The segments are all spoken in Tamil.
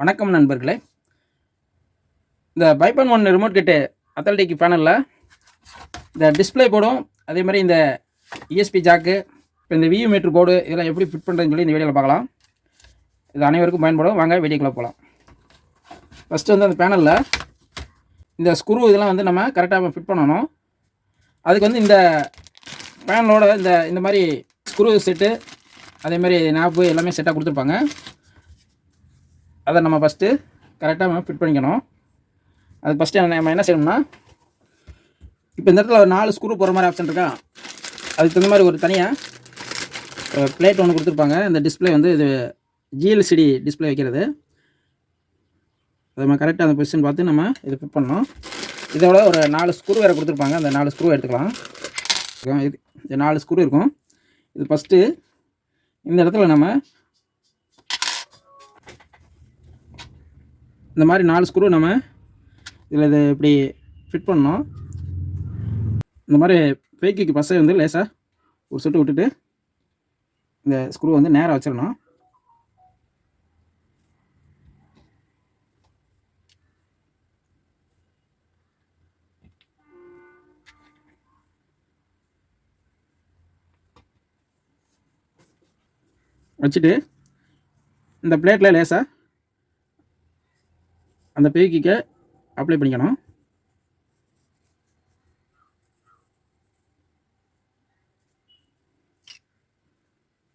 வணக்கம் நண்பர்களே. இந்த பைபான் ஒன் ரிமோட் கெட்டு அத்தல்டிக் பேனலில் இந்த டிஸ்ப்ளே போர்டும் அதே மாதிரி இந்த இஎஸ்பி ஜாக்கு இப்போ இந்த வியூ மீட்ரு போர்டு இதெல்லாம் எப்படி ஃபிட் பண்ணுறதுன்னு சொல்லி இந்த வீடியோவில் பார்க்கலாம். இது அனைவருக்கும் பயன்படும். வாங்க வீடியோக்குள்ளே போகலாம் ஃபஸ்ட்டு வந்து அந்த பேனலில் இந்த ஸ்க்ரூ இதெல்லாம் வந்து நம்ம கரெக்டாக ஃபிட் பண்ணணும். அதுக்கு வந்து இந்த பேனலோட இந்த இந்த மாதிரி ஸ்க்ரூ செட்டு அதே மாதிரி நாப்பு எல்லாமே செட்டாக கொடுத்துருப்பாங்க. அதை நம்ம ஃபஸ்ட்டு கரெக்டாக நம்ம ஃபிட் பண்ணிக்கணும். அது ஃபஸ்ட்டு நம்ம என்ன செய்யணும்னா இப்போ இந்த இடத்துல ஒரு நாலு ஸ்க்ரூ போகிற மாதிரி ஆப்ஷன் இருக்கா? அதுக்கு தகுந்த மாதிரி ஒரு தனியாக பிளேட் ஒன்று கொடுத்துருப்பாங்க. இந்த டிஸ்பிளே வந்து இது ஜிஎல்சிடி டிஸ்ப்ளே வைக்கிறது. அதை நம்ம கரெக்டாக அந்த பொசிஷன் பார்த்து நம்ம இது ஃபிட் பண்ணணும். இதோட ஒரு நாலு ஸ்க்ரூ வேறு கொடுத்துருப்பாங்க. அந்த நாலு ஸ்க்ரூ எடுத்துக்கலாம். இது நாலு ஸ்க்ரூ இருக்கும். இது ஃபஸ்ட்டு இந்த இடத்துல நம்ம இந்த மாதிரி நாலு ஸ்க்ரூ நம்ம இதில் இது இப்படி ஃபிட் பண்ணோம் இந்த மாதிரி ஃபேக்கிக்கு பசை வந்து லேசாக ஒரு சுட்டு விட்டுட்டு இந்த ஸ்க்ரூ வந்து நேராக வச்சிடணும். வச்சுட்டு இந்த பிளேட்டில் லேசாக அந்த பேக்கிக்க அப்ளை பண்ணிக்கணும்.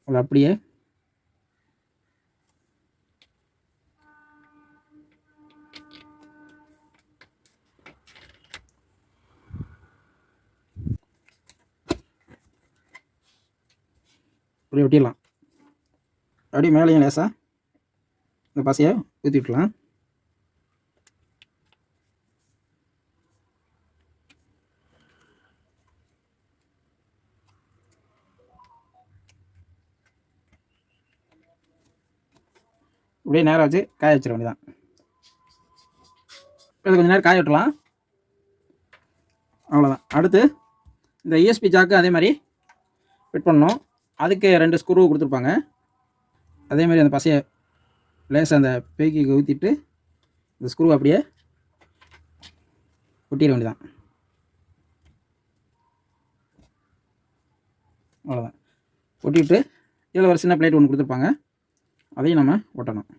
அது அப்படியே. அப்படியே ஒட்டிடலாம். அப்படியே மேலேயும் லேசாக இந்த பசையை ஊற்றி விட்டுலாம் அப்படியே நேரம் வச்சு காய வச்சிட வேண்டியதான் இது கொஞ்சம் நேரம் காய விட்டுலாம் அவ்வளோதான் அடுத்து இந்த இஎஸ்பி ஜாக்கு அதே மாதிரி ஃபிட் பண்ணணும். அதுக்கு ரெண்டு ஸ்க்ரூ கொடுத்துருப்பாங்க. அதே மாதிரி அந்த பசையை லேசாக அந்த பேக்கிக்கு ஊற்றிட்டு இந்த ஸ்க்ரூ அப்படியே ஒட்டிட வேண்டியதான் அவ்வளோதான் ஒட்டிட்டு இதில் ஒரு சின்ன பிளேட் ஒன்று கொடுத்துருப்பாங்க. அதையும் நம்ம ஒட்டணும்.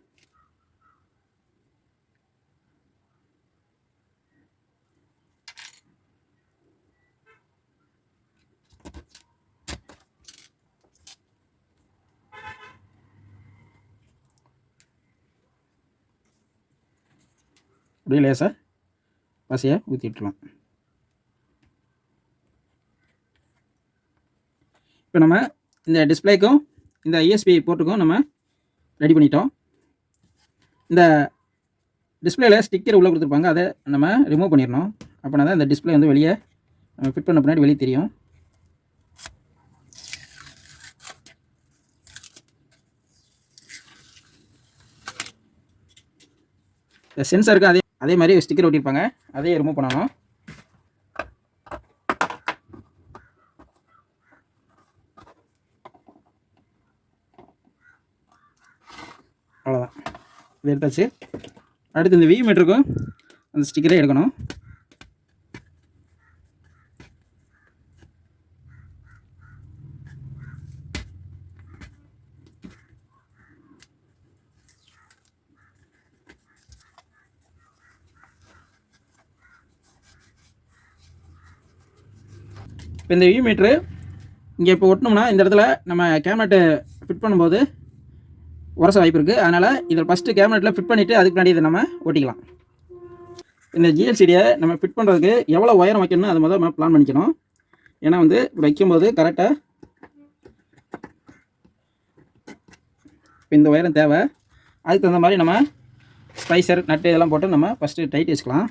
அப்படியே லேசாக பசையை ஊற்றி விட்டுலாம் இப்போ நம்ம இந்த டிஸ்பிளேக்கும் இந்த ஐஎஸ்பி போர்ட்டுக்கும் நம்ம ரெடி பண்ணிட்டோம். இந்த டிஸ்பிளேல ஸ்டிக்கர் உள்ளே கொடுத்துருப்பாங்க அதை நம்ம ரிமூவ் பண்ணிடணும். அப்படின்னா தான் இந்த டிஸ்ப்ளே வந்து வெளியே நம்ம ஃபிட் பண்ண பின்னாடி வெளியே தெரியும். இந்த சென்சருக்கு அதே அதே மாதிரி ஸ்டிக்கர் ஒட்டியிருப்பாங்க. அதையும் ரிமூவ் பண்ணணும். அவ்வளோதான் இது எடுத்தாச்சு. அடுத்து இந்த வி மீட்டருக்கும் அந்த ஸ்டிக்கரே எடுக்கணும். இப்போ இந்த e வியூ மீட்ரு இங்கே இப்போ ஒட்டினோம்னா இந்த இடத்துல நம்ம கேபினெட்டு ஃபிட் பண்ணும்போது உரச வாய்ப்பு இருக்குது அதனால் இதில் ஃபஸ்ட்டு கேபினெட்டில் ஃபிட் பண்ணிவிட்டு அதுக்கு முன்னாடி இதை நம்ம ஓட்டிக்கலாம் இந்த ஜிஎல்சிடியை நம்ம ஃபிட் பண்ணுறதுக்கு எவ்வளோ உயரம் வைக்கணும்னு அது முதல்ல நம்ம பிளான் பண்ணிக்கணும். ஏன்னா வந்து வைக்கும்போது கரெக்டாக இப்போ இந்த உயரம் தேவை. அதுக்கு தகுந்த மாதிரி நம்ம ஸ்பைசர் நட்டு இதெல்லாம் போட்டு நம்ம ஃபஸ்ட்டு டைட் வச்சுக்கலாம்.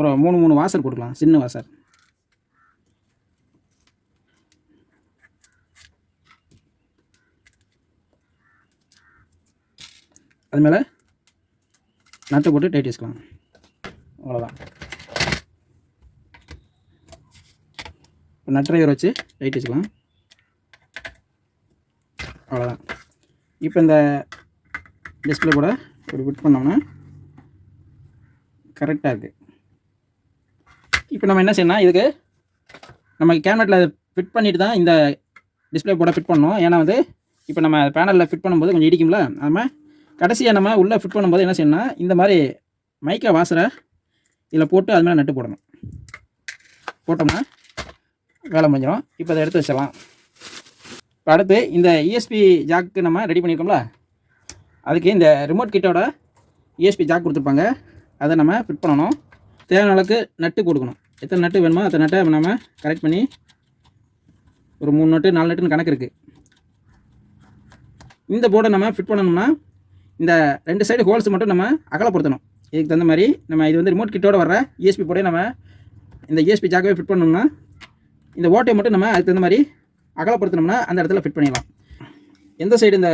ஒரு மூணு மூணு வாசர் கொடுக்கலாம். சின்ன வாசர் அது மேலே நட்டை போட்டு டைட் வச்சுக்கலாம். அவ்வளோதான் இப்போ நட் டிரைவர் வச்சு டைட் வச்சுக்கலாம். அவ்வளோதான் இப்போ இந்த டிஸ்பிளே கூட இப்படி ஃபிட் பண்ணோம்னா கரெக்டாக இருக்குது இப்போ நம்ம என்ன செய்யணும் இதுக்கு நம்ம கேமரட்டில் ஃபிட் பண்ணிட்டு தான் இந்த டிஸ்பிளே போட ஃபிட் பண்ணணும். ஏன்னா வந்து இப்போ நம்ம பேனலில் ஃபிட் பண்ணும்போது கொஞ்சம் இடிக்கும்ல. நம்ம கடைசியாக நம்ம உள்ளே ஃபிட் பண்ணும்போது என்ன செய்யணும்னா இந்த மாதிரி மைக்கா வாசரை இதில் போட்டு அது மேலே நட்டு போடணும். போட்டோம்னா வேலை முடிஞ்சிடும். இப்போ அதை எடுத்து வச்சிடலாம். இப்போ அடுத்து இந்த இஎஸ்பி ஜாக்கு நம்ம ரெடி பண்ணியிருக்கோம்ல. அதுக்கு இந்த ரிமோட் கிட்டோட இஎஸ்பி ஜாக் கொடுத்துருப்பாங்க. அதை நம்ம ஃபிட் பண்ணணும். தேவையான அளவுக்கு நட்டு கொடுக்கணும். எத்தனை நட்டு வேணுமோ அத்தனை நட்டை நம்ம கரெக்ட் பண்ணி ஒரு மூணு நட்டு நாலு நட்டுன்னு கணக்கு இருக்குது இந்த போர்டை நம்ம ஃபிட் பண்ணணும்னா இந்த ரெண்டு சைடு ஹோல்ஸ் மட்டும் நம்ம அகலப்படுத்தணும். இதுக்கு தகுந்த மாதிரி நம்ம இது வந்து ரிமோட் கிட்டோட வர்ற இஎஸ்பி போர்டே நம்ம இந்த இஎஸ்பி ஜாக்கவே ஃபிட் பண்ணோம்னா இந்த ஓட்டையை மட்டும் நம்ம அதுக்கு தகுந்த மாதிரி அகலப்படுத்தினோம்னா அந்த இடத்துல ஃபிட் பண்ணிடலாம். எந்த சைடு இந்த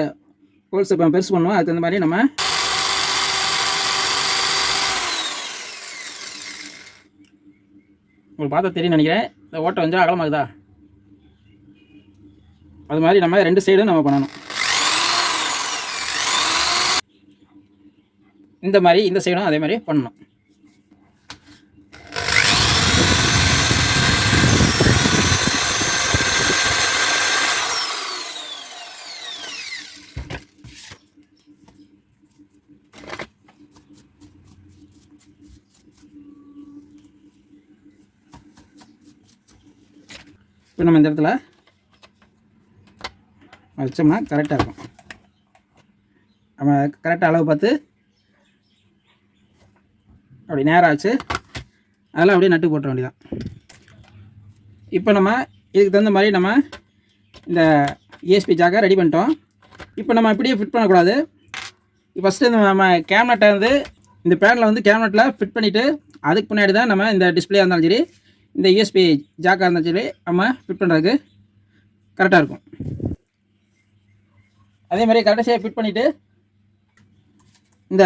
ஹோல்ஸ் இப்போ பெருசு பண்ணுவோம் அதுக்கு தகுந்த மாதிரி நம்ம உங்களுக்கு பார்த்தா தெரியும் நினைக்கிறேன். இந்த ஓட்டை கொஞ்சம் அகலமாகுதா அது மாதிரி நம்ம ரெண்டு சைடும் நம்ம பண்ணணும். இந்த மாதிரி இந்த சைடும் அதே மாதிரி பண்ணணும். இப்போ நம்ம இந்த இடத்துல வச்சோம்னா கரெக்டாக இருக்கும். நம்ம கரெக்டாக அளவு பார்த்து அப்படி நேராக வச்சு அதெல்லாம் அப்படியே நட்டு போட்டுற வேண்டியதான் இப்போ நம்ம இதுக்கு தகுந்த மாதிரி நம்ம இந்த இஎஸ்பி ஜாக்கை ரெடி பண்ணிட்டோம். இப்போ நம்ம இப்படியே ஃபிட் பண்ணக்கூடாது. ஃபஸ்ட்டு இந்த நம்ம கேம்னெட்டை வந்து இந்த பேனில் வந்து கேம்னெட்டில் ஃபிட் பண்ணிவிட்டு அதுக்கு பின்னாடி தான் நம்ம இந்த டிஸ்பிளே இருந்தாலும் சரி இந்த யூஎஸ்பி ஜாக்காக இருந்தாலும் நம்ம ஃபிட் பண்ணுறதுக்கு கரெக்டாக இருக்கும். அதே மாதிரி கரெக்டாக ஃபிட் பண்ணிவிட்டு இந்த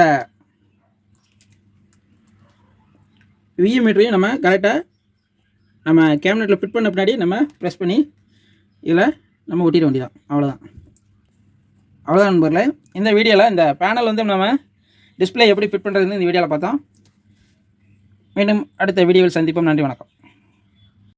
விஎம் மீட்டரையும் நம்ம கரெக்டாக நம்ம கேபினெட்டில் ஃபிட் பண்ண பின்னாடி நம்ம ப்ரெஸ் பண்ணி இதில் நம்ம ஒட்டிட வேண்டியதான் அவ்வளோதான் அவ்வளோதான் நண்பர்களே. இந்த வீடியோவில் இந்த பேனல் வந்து நம்ம டிஸ்பிளே எப்படி ஃபிட் பண்ணுறதுன்னு இந்த வீடியோவில் பார்த்தோம். மீண்டும் அடுத்த வீடியோவில் சந்திப்போம். நன்றி வணக்கம்.